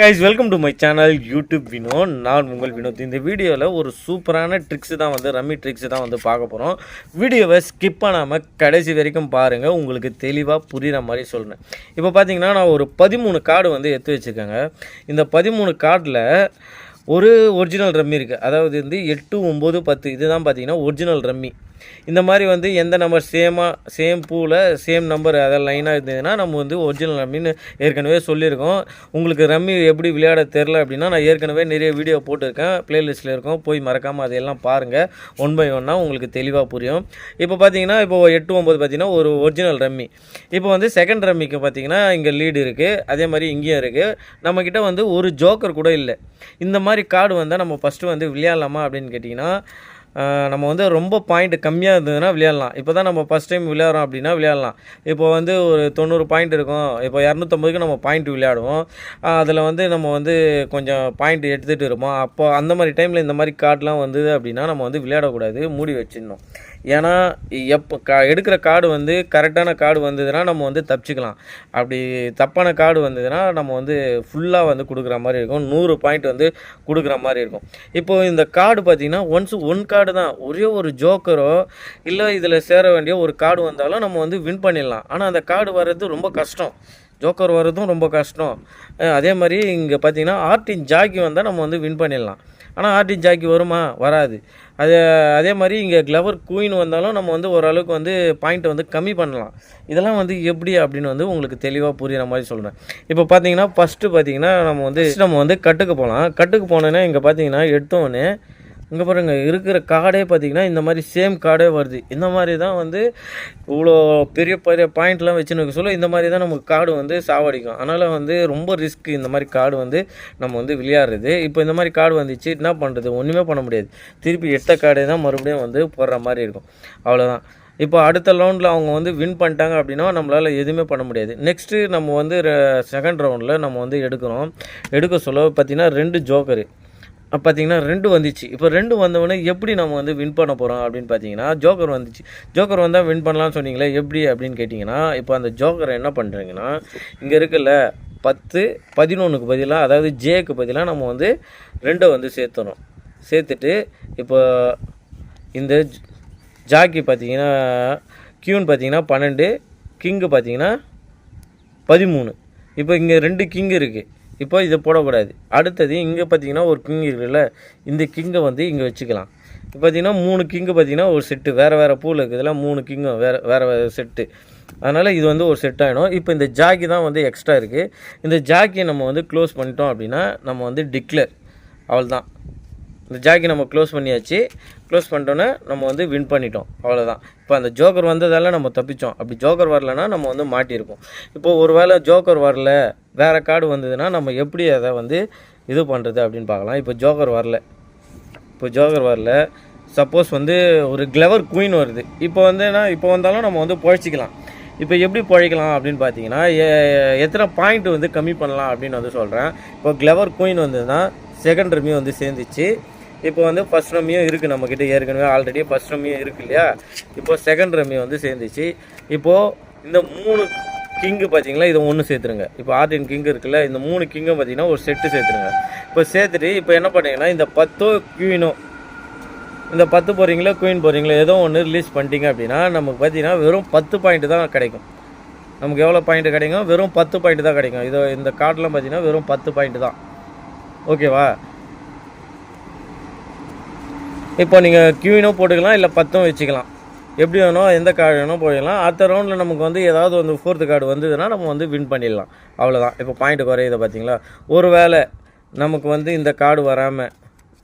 Guys welcome to my channel YouTube Vino நான் உங்கள் வினோத் இந்த வீடியோவில் ஒரு சூப்பரான ட்ரிக்ஸ் தான் வந்து ரம்மி ட்ரிக்ஸ் தான் வந்து பார்க்க போகிறோம் வீடியோவை ஸ்கிப் பண்ணாமல் கடைசி வரைக்கும் பாருங்கள் உங்களுக்கு தெளிவாக புரிகிற மாதிரி சொல்கிறேன் இப்போ பார்த்தீங்கன்னா நான் ஒரு பதிமூணு கார்டு வந்து எடுத்து வச்சுருக்கேங்க. இந்த பதிமூணு கார்டில் ஒரு ஒரிஜினல் ரம்மி இருக்குது அதாவது வந்து எட்டு ஒம்பது பத்து இதுதான் பார்த்தீங்கன்னா ஒரிஜினல் ரம்மி இந்த மாதிரி வந்து எந்த நம்பர் சேமாக சேம் பூவில் சேம் நம்பர் அதாவது லைனாக இருந்ததுன்னா நம்ம வந்து ஒரிஜினல் ரம்மின்னு ஏற்கனவே சொல்லியிருக்கோம். உங்களுக்கு ரம்மி எப்படி விளையாட தெரில அப்படின்னா நான் ஏற்கனவே நிறைய வீடியோ போட்டிருக்கேன். ப்ளேலிஸ்ட்டில் இருக்கும். போய் மறக்காமல் அதையெல்லாம் பாருங்கள் ஒன் பை ஒன்னாக உங்களுக்கு தெளிவாக புரியும். இப்போ பார்த்தீங்கன்னா இப்போ எட்டு ஒம்பது பார்த்தீங்கன்னா ஒரு ஒரிஜினல் ரம்மி. இப்போ வந்து செகண்ட் ரம்மிக்கு பார்த்தீங்கன்னா இங்கே லீடு இருக்குது அதே மாதிரி இங்கேயும் இருக்குது நம்மக்கிட்ட வந்து ஒரு ஜோக்கர் கூட இல்லை. இந்த மாதிரி கார்டு வந்தால் நம்ம ஃபஸ்ட்டு வந்து விளையாடலாமா அப்படின்னு கேட்டிங்கன்னா நம்ம வந்து ரொம்ப பாயிண்ட் கம்மியாக இருந்ததுன்னா விளையாடலாம். இப்போ தான் நம்ம ஃபஸ்ட் டைம் விளையாடுறோம் அப்படின்னா விளையாடலாம். இப்போ வந்து ஒரு தொண்ணூறு பாயிண்ட் இருக்கும். இப்போ இரநூத்தம்பதுக்கு நம்ம பாயிண்ட் விளையாடுவோம். அதில் வந்து நம்ம வந்து கொஞ்சம் பாயிண்ட் எடுத்துகிட்டு இருப்போம். அப்போ அந்த மாதிரி டைமில் இந்த மாதிரி கார்டெலாம் வந்தது அப்படின்னா நம்ம வந்து விளையாடக்கூடாது. மூடி வச்சிடணும். ஏன்னா எப்போ கா எடுக்கிற கார்டு வந்து கரெக்டான கார்டு வந்ததுன்னா நம்ம வந்து தப்பிச்சுக்கலாம். அப்படி தப்பான கார்டு வந்ததுன்னா நம்ம வந்து ஃபுல்லாக வந்து கொடுக்குற மாதிரி இருக்கும். நூறு பாயிண்ட் வந்து கொடுக்குற மாதிரி இருக்கும். இப்போது இந்த கார்டு பார்த்தீங்கன்னா ஒன்ஸ் ஒன் கார்டு தான். ஒரே ஒரு ஜோக்கரோ இல்லை இதில் சேர வேண்டிய ஒரு கார்டு வந்தாலும் நம்ம வந்து வின் பண்ணிடலாம். ஆனால் அந்த கார்டு வர்றது ரொம்ப கஷ்டம். ஜோக்கர் வர்றதும் ரொம்ப கஷ்டம். அதே மாதிரி இங்கே பார்த்தீங்கன்னா ஆர்டின் ஜாக்கி வந்தால் நம்ம வந்து வின் பண்ணிடலாம். ஆனால் ஆர்டின் ஜாக்கி வருமா? வராது. அது அதே மாதிரி இங்கே கிளவர் குயின் வந்தாலும் நம்ம வந்து ஓரளவுக்கு வந்து பாயிண்ட்டை வந்து கம்மி பண்ணலாம். இதெல்லாம் வந்து எப்படி அப்படின்னு வந்து உங்களுக்கு தெளிவாக புரியுற மாதிரி சொல்கிறேன் இப்போ பார்த்தீங்கன்னா ஃபஸ்ட்டு பார்த்தீங்கன்னா நம்ம வந்து நம்ம வந்து கட்டுக்கு போகலாம் கட்டுக்கு போனோன்னே இங்கே பார்த்தீங்கன்னா எடுத்தோடனே இங்கே பாருங்க இருக்கிற கார்டே பார்த்தீங்கன்னா இந்த மாதிரி சேம் கார்டே வருது. இந்த மாதிரி தான் வந்து இவ்வளோ பெரிய பெரிய பாயிண்ட்லாம் வச்சுன்னு சொல்ல இந்த மாதிரி தான் நமக்கு கார்டு வந்து சாவடிக்கும். அதனால் வந்து ரொம்ப ரிஸ்க் இந்த மாதிரி கார்டு வந்து நம்ம வந்து விளையாடுறது. இப்போ இந்த மாதிரி கார்டு வந்துச்சு என்ன பண்ணுறது ஒன்றுமே பண்ண முடியாது. திருப்பி எட்ட கார்டே தான் மறுபடியும் வந்து போடுற மாதிரி இருக்கும். அவ்வளோதான் இப்போ அடுத்த ரவுண்டில் அவங்க வந்து வின் பண்ணிட்டாங்க அப்படின்னா நம்மளால் எதுவுமே பண்ண முடியாது. நெக்ஸ்ட்டு நம்ம வந்து செகண்ட் ரவுண்டில் நம்ம வந்து எடுக்கிறோம் எடுக்க சொல்ல பார்த்திங்கன்னா ரெண்டு ஜோக்கரு பார்த்தீங்கன்னா ரெண்டு வந்துச்சு. இப்போ ரெண்டு வந்தவொடனே எப்படி நம்ம வந்து வின் பண்ண போகிறோம் அப்படின்னு பார்த்தீங்கன்னா ஜோக்கர் வந்துச்சு. ஜோக்கர் வந்தால் வின் பண்ணலாம்னு சொன்னீங்களே எப்படி அப்படின்னு கேட்டிங்கன்னா இப்போ அந்த ஜோக்கரை என்ன பண்ணுறீங்கன்னா இங்கே இருக்குல்ல பத்து பதினொன்றுக்கு பதிலாக அதாவது ஜேக்கு பதிலாக நம்ம வந்து ரெண்டை வந்து சேர்த்துறோம். சேர்த்துட்டு இப்போ இந்த ஜாக்கி பார்த்தீங்கன்னா கியூன் பார்த்தீங்கன்னா பன்னெண்டு கிங்கு பார்த்தீங்கன்னா பதிமூணு. இப்போ இங்கே ரெண்டு கிங் இருக்குது இப்போ இதை போடக்கூடாது. அடுத்தது இங்கே பார்த்தீங்கன்னா ஒரு கிங் இருக்குல்ல இந்த கிங்கை வந்து இங்கே வச்சுக்கலாம். இப்போ பார்த்தீங்கன்னா மூணு கிங்கு பார்த்தீங்கன்னா ஒரு செட்டு வேறு வேறு பூவில் இருக்குதுல மூணு கிங்கும் வேறு வேறு வேறு செட்டு அதனால் இது வந்து ஒரு செட் ஆகிடும் இப்போ இந்த ஜாக்கி தான் வந்து எக்ஸ்ட்ரா இருக்குது இந்த ஜாக்கியை நம்ம வந்து க்ளோஸ் பண்ணிட்டோம் அப்படின்னா நம்ம வந்து டிக்ளேர் அவ்வளோதான் இந்த ஜாக்கி நம்ம க்ளோஸ் பண்ணியாச்சு. க்ளோஸ் பண்ணிட்டோன்னே நம்ம வந்து வின் பண்ணிட்டோம். அவ்வளோதான் இப்போ அந்த ஜோக்கர் வந்ததால் நம்ம தப்பித்தோம் அப்படி ஜோக்கர் வரலன்னா நம்ம வந்து மாட்டியிருப்போம். இப்போ ஒரு வேளை ஜோக்கர் வரல வேறு கார்டு வந்ததுன்னா நம்ம எப்படி அதை வந்து இது பண்ணுறது அப்படின்னு பார்க்கலாம். இப்போ ஜோக்கர் வரல. இப்போ ஜோக்கர் வரல. சப்போஸ் வந்து ஒரு கிளவர் குயின் வருது. இப்போ வந்து என்ன இப்போ வந்தாலும் நம்ம வந்து பழச்சிக்கலாம். இப்போ எப்படி பழைக்கலாம் அப்படின்னு பார்த்தீங்கன்னா எத்தனை பாயிண்ட் வந்து கம்மி பண்ணலாம் அப்படின்னு வந்து சொல்கிறேன் இப்போ கிளவர் குயின் வந்ததுன்னா செகண்ட் ரம்மியும் வந்து சேர்ந்துச்சு. இப்போ வந்து ஃபஸ்ட் ரம்மியும் இருக்குது நம்மக்கிட்ட ஏற்கனவே. ஆல்ரெடி ஃபஸ்ட் ரம்மியும் இருக்கு இல்லையா? இப்போ செகண்ட் ரம்மி வந்து சேர்ந்துச்சு. இப்போது இந்த மூணு கிங்கு பார்த்தீங்களா இதை ஒன்று சேர்த்துருங்க. இப்போ ஆர்டின் கிங் இருக்குல்ல இந்த மூணு கிங்கும் பார்த்தீங்கன்னா ஒரு செட்டு சேர்த்துருங்க. இப்போ சேர்த்துட்டு இப்போ என்ன பண்ணிங்கன்னா இந்த பத்தோ குயினோ இந்த பத்து போகிறீங்களோ குயின் போகிறீங்களோ ஏதோ ஒன்று ரிலீஸ் பண்ணிட்டீங்க அப்படின்னா நமக்கு பார்த்தீங்கன்னா வெறும் பத்து பாயிண்ட்டு தான் கிடைக்கும். நமக்கு எவ்வளோ பாயிண்ட் கிடைக்கும் வெறும் பத்து பாயிண்ட் தான் கிடைக்கும். இதோ இந்த கார்டெலாம் பார்த்தீங்கன்னா வெறும் பத்து பாயிண்ட் தான். ஓகேவா இப்போ நீங்கள் கியூனும் போட்டுக்கலாம் இல்லை பத்தும் வச்சுக்கலாம். எப்படி வேணும் எந்த கார்டு வேணும் போயிடலாம். அடுத்த ரவுண்டில் நமக்கு வந்து ஏதாவது வந்து ஃபோர்த்து கார்டு வந்ததுன்னா நம்ம வந்து வின் பண்ணிடலாம். அவ்வளோதான் இப்போ பாயிண்ட் குறையுது பார்த்தீங்களா ஒருவேளை நமக்கு வந்து இந்த கார்டு வராமல்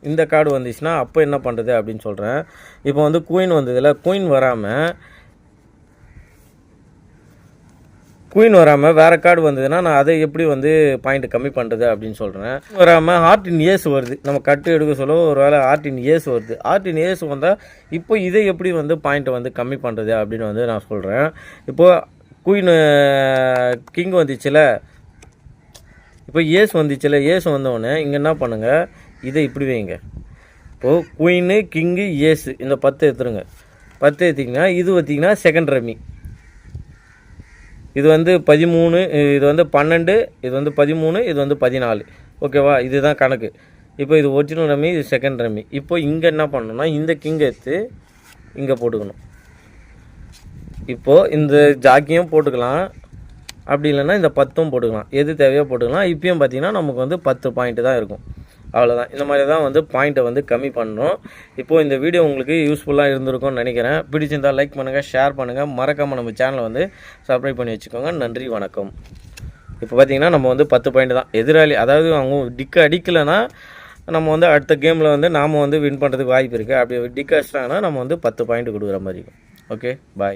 இந்த கார்டு வந்துச்சுன்னா அப்போ என்ன பண்ணுறது அப்படின்னு சொல்கிறேன் இப்போ வந்து குயின் வந்ததில்ல குயின் வராமல் குயின் வராமல் வேறு கார்டு வந்ததுன்னா நான் அதை எப்படி வந்து பாயிண்ட் கம்மி பண்ணுறது அப்படின்னு சொல்கிறேன் வராமல் ஆர்டின் ஏஸ் வருது. நம்ம கட்டு எடுக்க சொல்ல ஒரு வேளை ஆர்டின் ஏஸ் வருது. ஆர்டின் ஏஸ் வந்தால் இப்போ இதை எப்படி வந்து பாயிண்ட்டை வந்து கம்மி பண்ணுறது அப்படின்னு வந்து நான் சொல்கிறேன் இப்போது குயின் கிங் வந்துச்சுல. இப்போ ஏஸ் வந்துச்சுல. ஏஸ் வந்தோடனே இங்கே என்ன பண்ணுங்கள் இதை இப்படி வைங்க. இப்போது குயின்னு கிங்கு ஏஸு இந்த பத்து எடுத்துருங்க. பத்து எடுத்திங்கன்னா இது பார்த்தீங்கன்னா செகண்ட் ரம்மி இது வந்து பதிமூணு இது வந்து பன்னெண்டு இது வந்து பதிமூணு இது வந்து பதினாலு. ஓகேவா? இதுதான் கணக்கு. இப்போ இது ஒரிஜினல் ரம்மி இது செகண்ட் ரம்மி இப்போ இங்கே என்ன பண்ணணும்னா இந்த கிங் எடுத்து இங்கே போட்டுக்கணும். இப்போது இந்த ஜாக்கியும் போட்டுக்கலாம். அப்படி இல்லைன்னா இந்த பத்தும் போட்டுக்கலாம். எது தேவையோ போட்டுக்கலாம். இப்பயும் பார்த்தீங்கன்னா நமக்கு வந்து பத்து பாயிண்ட்டு தான் இருக்கும். அவ்வளோதான் இந்த மாதிரி தான் வந்து பாயிண்ட்டை வந்து கம்மி பண்ணணும். இப்போது இந்த வீடியோ உங்களுக்கு யூஸ்ஃபுல்லாக இருந்திருக்கும்னு நினைக்கிறேன். பிடிச்சிருந்தால் லைக் பண்ணுங்கள் ஷேர் பண்ணுங்கள் மறக்காமல் நம்ம சேனலை வந்து சப்ஸ்கிரைப் பண்ணி வச்சுக்கோங்க. நன்றி வணக்கம். இப்போ பார்த்தீங்கன்னா நம்ம வந்து பத்து பாயிண்ட் தான். எதிராளி அதாவது அவங்க டிக்கு அடிக்கலைன்னா நம்ம வந்து அடுத்த கேமில் வந்து நாம் வந்து வின் பண்ணுறதுக்கு வாய்ப்பு இருக்குது அப்படி டிக் அடிச்சிட்டாங்கன்னா நம்ம வந்து பத்து பாயிண்ட் கொடுக்குற மாதிரி இருக்கும். Okay bye